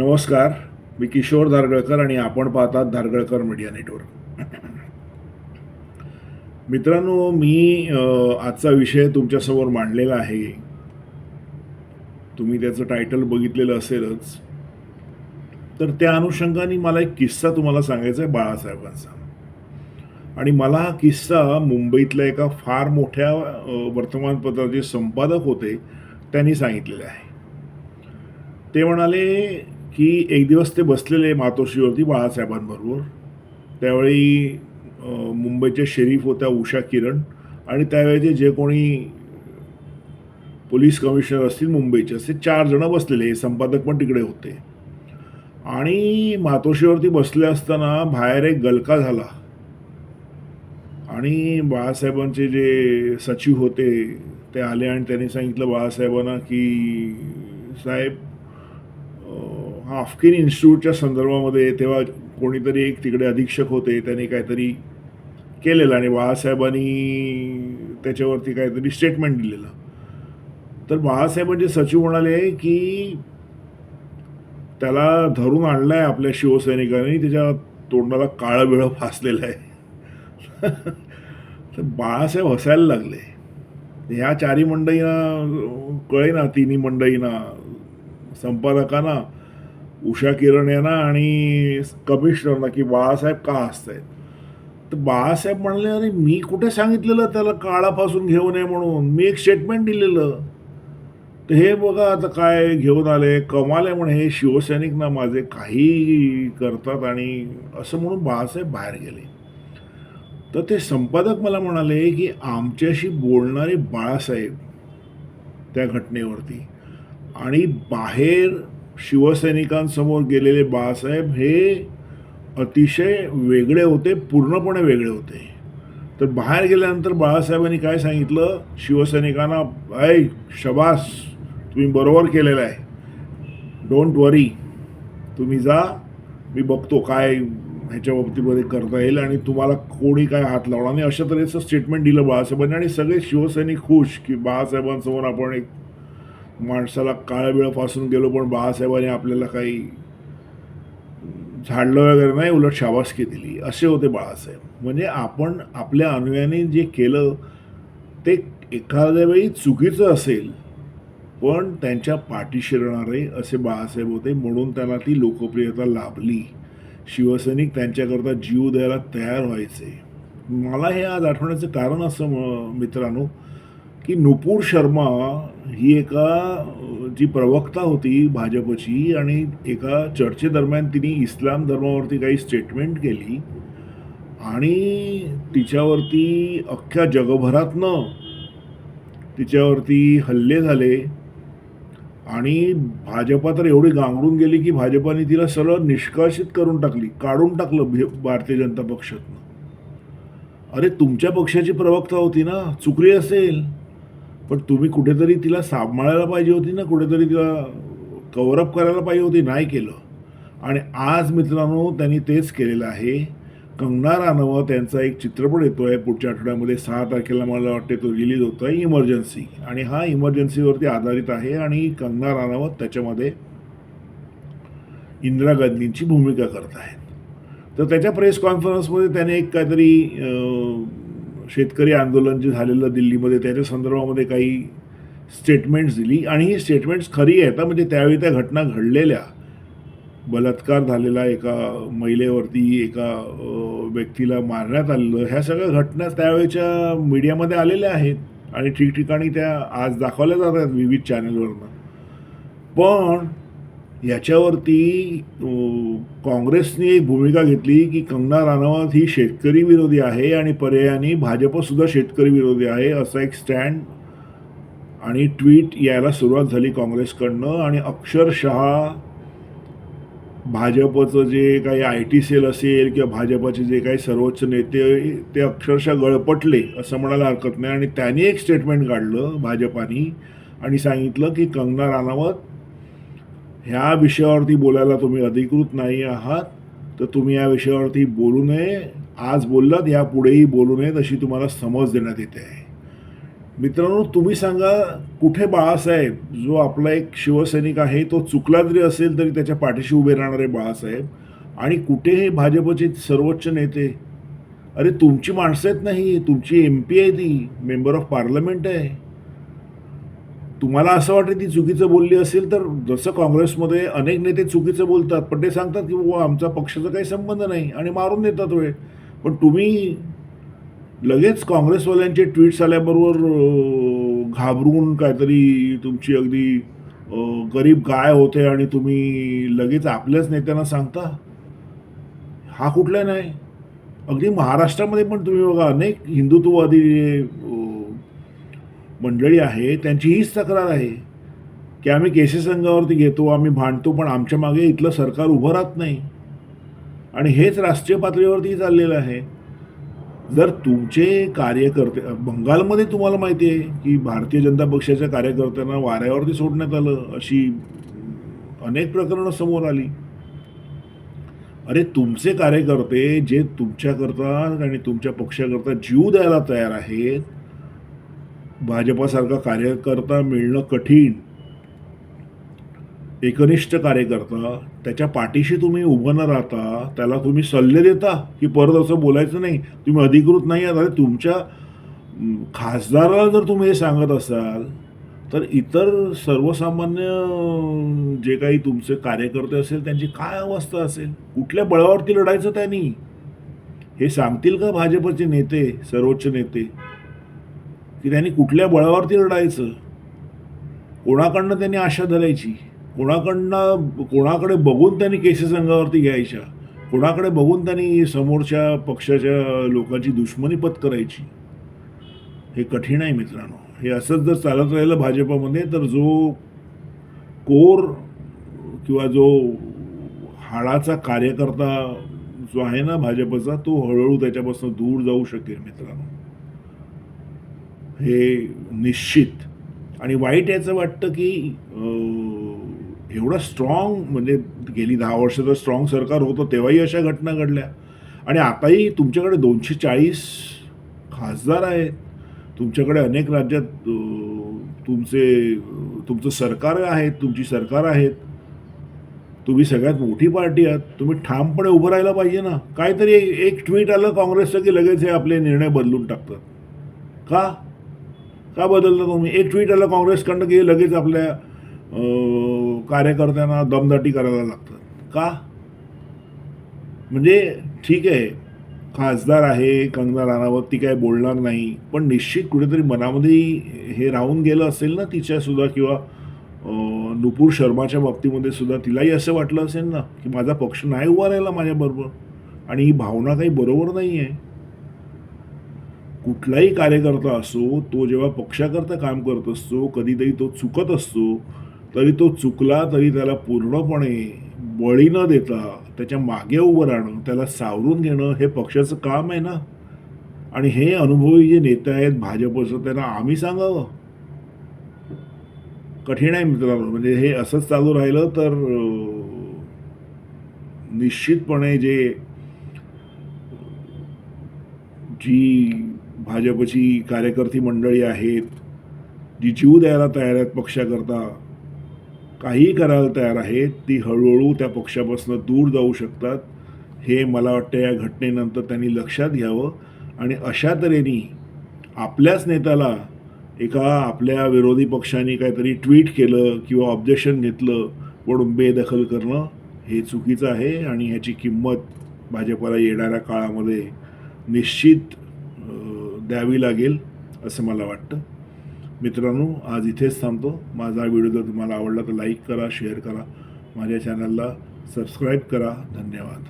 नमस्कार मी किशोर धारगळकर आणि आपण पाहतात धारगळकर मीडिया नेटवर्क. मित्रांनो मी आजचा विषय तुमच्यासमोर मांडलेला आहे. तुम्ही त्याचं टायटल बघितलेलं असेलच. तर त्या अनुषंगाने मला एक किस्सा तुम्हाला सांगायचा आहे बाळासाहेबांचा. आणि मला हा किस्सा मुंबईतल्या एका फार मोठ्या वर्तमानपत्राचे संपादक होते त्यांनी सांगितलेले आहे. ते म्हणाले की एक दिवस ते बसलेले मातोश्रीवरती बाळासाहेबांबरोबर. त्यावेळी मुंबईच्या शेरीफ होत्या उषा किरण आणि त्यावेळेचे जे कोणी पोलीस कमिशनर असतील मुंबईचे असे चार जण बसलेले संपादक पण तिकडे होते. आणि मातोश्रीवरती बसले असताना बाहेर एक गलका झाला. आणि बाळासाहेबांचे जे सचिव होते ते आले आणि त्यांनी सांगितलं बाळासाहेबांना की साहेब आफकिन इन्स्टिट्यूटच्या संदर्भामध्ये तेव्हा कोणीतरी एक तिकडे अधीक्षक होते त्यांनी काहीतरी केलेलं आणि बाळासाहेबांनी त्याच्यावरती काहीतरी स्टेटमेंट दिलेलं. तर बाळासाहेबांचे सचिव म्हणाले की त्याला धरून आणलं आहे आपल्या शिवसैनिकांनी त्याच्या तोंडाला काळं बिळं फासलेलं आहे. तर बाळासाहेब हसायला लागले. ह्या चारी मंडळींना कळेना तिन्ही मंडळींना संपादकांना उषा किरण यांना आणि कमिशनरना की बाळासाहेब का असतायत तर बाळासाहेब म्हणले अरे मी कुठे सांगितलेलं त्याला काळापासून घेऊ नये म्हणून? मी एक स्टेटमेंट दिलेलं. तर हे बघा आता काय घेऊन आले? कमाले म्हणे हे शिवसैनिक ना माझे काही करतात आणि असं म्हणून बाळासाहेब बाहेर गेले. तर ते संपादक मला म्हणाले की आमच्याशी बोलणारे बाळासाहेब त्या घटनेवरती आणि बाहेर शिवसैनिकांसमोर गेलेले बाळासाहेब हे अतिशय वेगळे होते पूर्णपणे वेगळे होते. तर बाहेर गेल्यानंतर बाळासाहेबांनी काय सांगितलं? शिवसैनिकांना ऐ शबास तुम्ही बरोबर केलेलं आहे. डोंट वरी तुम्ही जा मी बघतो काय ह्याच्या बाबतीमध्ये करता येईल आणि तुम्हाला कोणी काय हात लावणार नाही. अशा तऱ्हेचं स्टेटमेंट दिलं बाळासाहेबांनी आणि सगळे शिवसैनिक खुश की बाळासाहेबांसमोर आपण एक माणसाला काळ्या पासून गेलो पण बाळासाहेबांनी आपल्याला काही झाडलं वगैरे नाही उलट शाबासकी दिली. असे होते बाळासाहेब. म्हणजे आपण आपल्या अनुयायांनी जे केलं ते एखाद्या वेळी चुकीचं असेल पण त्यांच्या पाठी शिरणारे असे बाळासाहेब होते म्हणून त्यांना ती लोकप्रियता लाभली. शिवसैनिक त्यांच्याकरता जीव द्यायला तयार व्हायचे. मला हे आज आठवण्याचं कारण असं म- मित्रांनो की नुपूर शर्मा ही एका जी प्रवक्ता होती भाजपची आणि एका चर्चेदरम्यान तिने इस्लाम धर्मावरती काही स्टेटमेंट केली आणि तिच्यावरती अख्ख्या जगभरातनं तिच्यावरती हल्ले झाले आणि भाजपा तर एवढी गांगडून गेली की भाजपाने तिला सरळ निष्कासित करून टाकली काढून टाकलं भारतीय जनता पक्षातनं. अरे तुमच्या पक्षाची प्रवक्ता होती ना चुकली असेल. पण तुम्ही कुठेतरी तिला सांभाळायला पाहिजे होती ना कुठेतरी तिला कवरअप करायला पाहिजे होती नाही केलं. आणि आज मित्रांनो त्यांनी तेच केलेलं आहे. कंगना रानवं त्यांचा एक चित्रपट येतो आहे पुढच्या आठवड्यामध्ये सहा तारखेला मला वाटते तो रिलीज होतो आहे इमर्जन्सी आणि हा इमर्जन्सीवरती आधारित आहे आणि कंगना रानवत त्याच्यामध्ये इंदिरा गांधींची भूमिका करत आहेत. तर त्याच्या प्रेस कॉन्फरन्समध्ये त्याने एक काहीतरी शेतकरी आंदोलन जे झालेलं दिल्लीमध्ये त्याच्या संदर्भामध्ये काही स्टेटमेंट्स दिली. आणि ही स्टेटमेंट्स खरी आहेत म्हणजे त्यावेळी त्या घटना घडलेल्या. बलात्कार झालेला एका महिलेवरती एका व्यक्तीला मारण्यात आलेलं. ह्या सगळ्या घटना त्यावेळेच्या मीडियामध्ये आलेल्या आहेत. आणि ठिकठिकाणी त्या आज दाखवल्या जातात विविध चॅनलवरनं पण याच्यावरती काँग्रेसने एक भूमिका घेतली की कंगना राणावत ही शेतकरी विरोधी आहे आणि पर्यायाने भाजपसुद्धा शेतकरी विरोधी आहे असा एक स्टँड आणि ट्विट यायला सुरुवात झाली काँग्रेसकडनं. आणि अक्षरशः भाजपचं जे काही आय टी सेल असेल किंवा भाजपचे जे काही सर्वोच्च नेते ते अक्षरशः गळपटले असं म्हणायला हरकत नाही. आणि त्यांनी एक स्टेटमेंट काढलं भाजपानी आणि सांगितलं की कंगना राणावत ह्या विषयावरती बोलायला तुम्ही अधिकृत नाही आहात तर तुम्ही या विषयावरती बोलू नये. आज बोललात यापुढेही बोलू नये अशी तुम्हाला समज देण्यात येते. आहे मित्रांनो तुम्ही सांगा कुठे बाळासाहेब जो आपला एक शिवसैनिक आहे तो चुकला जरी असेल तरी त्याच्या पाठीशी उभे राहणारे बाळासाहेब आणि कुठे हे भाजपचे सर्वोच्च नेते अरे तुमची माणसं आहेत नाही तुमची एम पी आहे ती मेंबर ऑफ पार्लमेंट आहे. तुम्हाला असं वाटतं ती चुकीचं बोलली असेल तर जसं काँग्रेसमध्ये अनेक नेते चुकीचं बोलतात पण ते सांगतात की बाबा आमचा पक्षाचा काही संबंध नाही आणि मारून देतात वेळ. पण तुम्ही लगेच काँग्रेसवाल्यांचे ट्विट्स आल्याबरोबर घाबरून काहीतरी तुमची अगदी गरीब गाय होते आणि तुम्ही लगेच आपल्याच नेत्यांना सांगता? हा कुठला नाही. अगदी महाराष्ट्रामध्ये पण तुम्ही बघा अनेक हिंदुत्ववादी मंडळी आहे त्यांची हीच तक्रार आहे की आम्ही केसेस संघावरती घेतो आम्ही भांडतो पण आमच्या मागे इथलं सरकार उभं राहत नाही. आणि हेच राष्ट्रीय पातळीवरती चाललेलं आहे. जर तुमचे कार्यकर्ते बंगालमध्ये तुम्हाला माहिती आहे की भारतीय जनता पक्षाच्या कार्यकर्त्यांना वाऱ्यावरती सोडण्यात आलं अशी अनेक प्रकरणं समोर आली. अरे तुमचे कार्यकर्ते जे तुमच्याकरता आणि तुमच्या पक्षाकरता जीव द्यायला तयार आहेत भाजपासारखा कार्यकर्ता मिळणं कठीण एकनिष्ठ कार्यकर्ता त्याच्या पाठीशी तुम्ही उभं न राहता त्याला तुम्ही सल्ले देता की परत असं बोलायचं नाही तुम्ही अधिकृत नाही आहात. अरे तुमच्या खासदाराला जर तुम्ही हे सांगत असाल तर इतर सर्वसामान्य जे काही तुमचे कार्यकर्ते असेल त्यांची काय अवस्था असेल? कुठल्या बळावरती लढायचं त्यांनी? हे सांगतील का भाजपचे नेते सर्वोच्च नेते? की त्यांनी कुठल्या बळावरती लढायचं? कोणाकडनं त्यांनी आशा धरायची? कोणाकडनं कोणाकडे बघून त्यांनी केसेस अंगावरती घ्यायच्या? कोणाकडे बघून त्यांनी समोरच्या पक्षाच्या लोकांची दुश्मनी पत्करायची हे कठीण आहे मित्रांनो. हे असंच जर चालत राहिलं भाजपामध्ये तर जो कोर किंवा जो हाडाचा कार्यकर्ता जो आहे ना भाजपचा तो हळूहळू त्याच्यापासून दूर जाऊ शकेल मित्रांनो. हे निश्चित. आणि वाईट याचं वाटतं की एवढं स्ट्रॉंग म्हणजे गेली दहा वर्ष तर स्ट्रॉंग सरकार होतं तेव्हाही अशा घटना घडल्या. आणि आताही तुमच्याकडे दोनशे चाळीस खासदार आहेत. तुमच्याकडे अनेक राज्यात तुमचे तुमचं सरकार आहेत तुमची सरकार आहेत. तुम्ही सगळ्यात मोठी पार्टी आहात. तुम्ही ठामपणे उभं राहायला पाहिजे ना. काहीतरी एक ट्विट आलं काँग्रेसचं की लगेच हे आपले निर्णय बदलून टाकतात. का? का बदलता तुम्ही? एक ट्विट आलं काँग्रेसकडनं की लगेच आपल्या कार्यकर्त्यांना दमदाटी करायला लागतात. का? म्हणजे ठीक आहे खासदार आहे कंगना राणावत ती काय बोलणार नाही पण निश्चित कुठेतरी मनामध्ये हे राहून गेलं असेल ना तिच्यासुद्धा किंवा नुपूर शर्माच्या बाबतीमध्ये सुद्धा तिलाही असं वाटलं असेल ना की माझा पक्ष नाही उभा राहिला माझ्याबरोबर आणि ही भावना काही बरोबर नाही आहे कुठलाही कार्यकर्ता असो तो जेव्हा पक्षाकरता काम करत असतो कधीतरी तो चुकत असतो तरी तो चुकला तरी त्याला पूर्णपणे बळी न देता त्याच्यामागे उभं राहणं त्याला सावरून घेणं हे पक्षाचं काम आहे ना? आणि हे अनुभवी जे नेते आहेत भाजपचं त्यांना आम्ही सांगावं? कठीण आहे मित्रांनो. म्हणजे हे असंच चालू राहिलं तर निश्चितपणे जे जी भाजपची कार्यकर्ती मंडळी आहेत जी जीव द्यायला तयार आहेत पक्षाकरता काहीही करायला तयार आहेत ती हळूहळू त्या पक्षापासून दूर जाऊ शकतात. हे मला वाटतं या घटनेनंतर त्यांनी लक्षात घ्यावं आणि अशा तऱ्हेने आपल्याच नेत्याला एका आपल्या विरोधी पक्षाने काहीतरी ट्विट केलं किंवा ऑब्जेक्शन घेतलं म्हणून बेदखल करणं हे चुकीचं आहे आणि ह्याची किंमत भाजपला येणाऱ्या काळामध्ये निश्चित द्यावी लागेल असं मला वाटतं. मित्रांनो आज इथेच थांबतो. माझा व्हिडिओ जर तुम्हाला आवडला तर लाईक करा शेअर करा. माझ्या चॅनलला सबस्क्राईब करा. धन्यवाद.